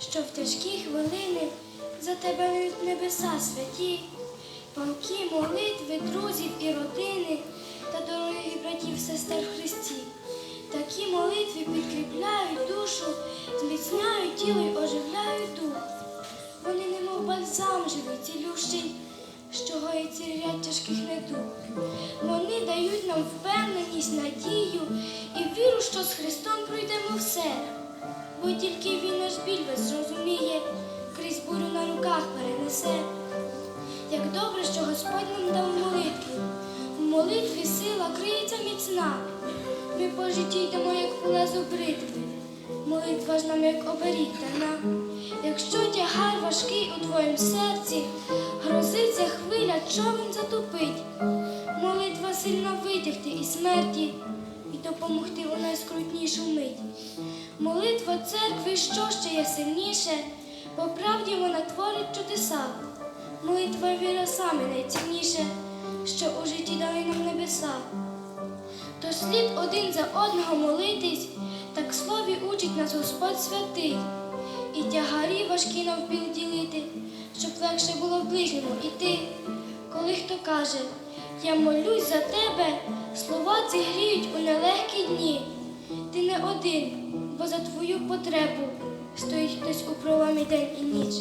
що в тяжкі хвилини за тебе небеса святі, палки молитви, друзів і родини та дорогих братів, сестер в Христі. Такі молитви підкріпляють душу, зміцняють тіло й оживляють дух. Вони немов бальзам живий, цілющий, що гоїть цілий ряд тяжких недуг. Вони дають нам впевненість, надію і віру, що з Христом пройдемо все. Бо тільки Він наш біль весь зрозуміє, крізь бурю на руках перенесе. Як добре, що Господь нам дав молитву. В молитві сила криється міцна. Ми по житті йдемо, як по лезу бритви. Молитва ж нам, як оберіг дана. Якщо тягар важкий у твоїм серці, грозиться хвиля, човен затопить. Молитва сильно витягти із смерті і допомогти у найскрутнішу мить. Молитва церкви, що ще є сильніше, по правді вона творить чудеса. Молитва віра саме найцінніше, що у житті дали нам небеса. Тож слід один за одного молитись, так слові учить нас Господь святий, і тягарі важкі навпіл ділити, щоб легше було в ближньому іти. Коли хто каже, я молюсь за тебе, слова гріють у нелегкі дні. Ти не один, бо за твою потребу стоїть хтось у проломі день і ніч.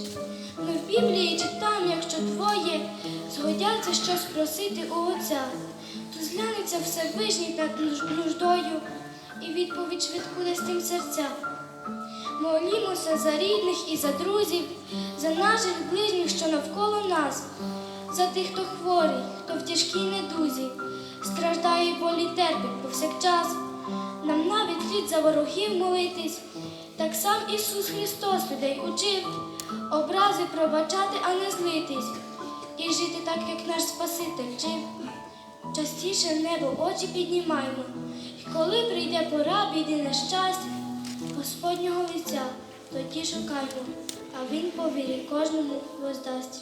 Ми в Біблії читаємо, якщо твоє згодяться щось просити у Отця, то зглянеться Всевишній нуж- нуждою і відповідь швидку дасть тим серця. Молімося за рідних і за друзів, за наших ближніх, що навколо нас, за тих, хто хворий, хто в тяжкій недузі, страждає і болі терпить повсякчас. Нам навіть слід за ворогів молитись, так сам Ісус Христос людей учив, образи пробачати, а не злитись, і жити так, як наш Спаситель вчив. Частіше в небо очі піднімаймо, і коли прийде пора біди нещастя, Господнього лиця тоді шукаймо, а Він по вірі кожному воздасть.